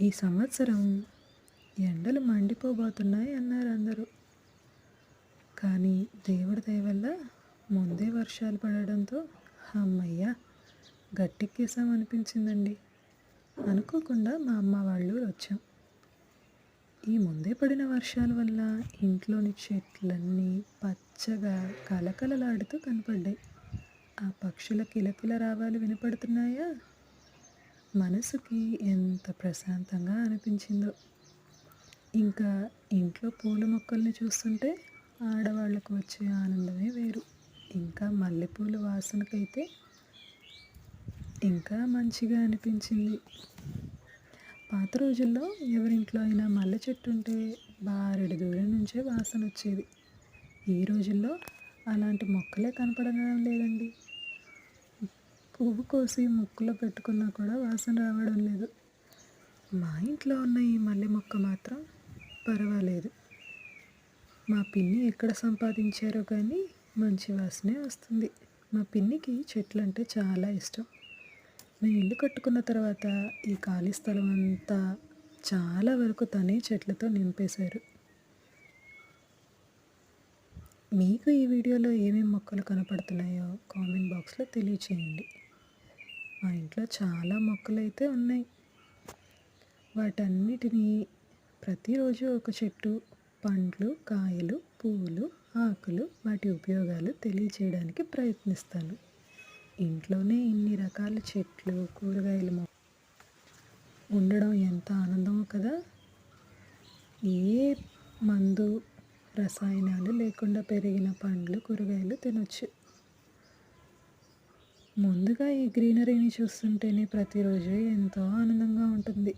ఈ సంవత్సరం ఎండలు మండిపోబోతున్నాయి అన్నారు అందరూ. కానీ దేవుడి దయ వల్ల ముందే వర్షాలు పడడంతో అమ్మయ్య గట్టెక్కేసాం అనిపించిందండి. అనుకోకుండా మా అమ్మ వాళ్ళు వచ్చాం. ఈ ముందే పడిన వర్షాల వల్ల ఇంట్లోని చెట్లన్నీ పచ్చగా కలకలలాడుతూ కనపడ్డాయి. ఆ పక్షుల కిలకిల రావాలు వినపడుతున్నాయా? మనసుకి ఎంత ప్రశాంతంగా అనిపించిందో. ఇంకా ఇంట్లో పూల మొక్కల్ని చూస్తుంటే ఆడవాళ్ళకు వచ్చే ఆనందమే వేరు. ఇంకా మల్లెపూల వాసనకైతే ఇంకా మంచిగా అనిపించింది. పాత రోజుల్లో ఎవరింట్లో అయినా మల్లె చెట్టు ఉంటే బారెడు దూరం నుంచే వాసన వచ్చేది ఈ రోజుల్లో అలాంటి మొక్కలే కనపడడం లేదండి. పువ్వు కోసి ముక్కులో పెట్టుకున్నా కూడా వాసన రావడం లేదు. మా ఇంట్లో ఉన్న ఈ మల్లె మొక్క మాత్రం పర్వాలేదు. మా పిన్ని ఎక్కడ సంపాదించారో కానీ మంచి వాసనే వస్తుంది. మా పిన్నికి చెట్లు అంటే చాలా ఇష్టం. నేను ఇల్లు కట్టుకున్న తర్వాత ఈ ఖాళీ స్థలం అంతా చాలా వరకు తనే చెట్లతో నింపేశారు. మీకు ఈ వీడియోలో ఏమేమి మొక్కలు కనపడుతున్నాయో కామెంట్ బాక్స్లో తెలియచేయండి. ఇంట్లో చాలా మొక్కలు అయితే ఉన్నాయి. వాటన్నిటినీ ప్రతిరోజు ఒక చెట్టు పండ్లు కాయలు పువ్వులు ఆకులు వాటి ఉపయోగాలు తెలియచేయడానికి ప్రయత్నిస్తాను. ఇంట్లోనే ఇన్ని రకాల చెట్లు కూరగాయలు మొ ఉండడం ఎంత ఆనందమో కదా! ఏ మందు రసాయనాలు లేకుండా పెరిగిన పండ్లు కూరగాయలు తినొచ్చు. ముందుగా ఈ గ్రీనరీని చూస్తుంటేనే ప్రతిరోజు ఎంతో ఆనందంగా ఉంటుంది.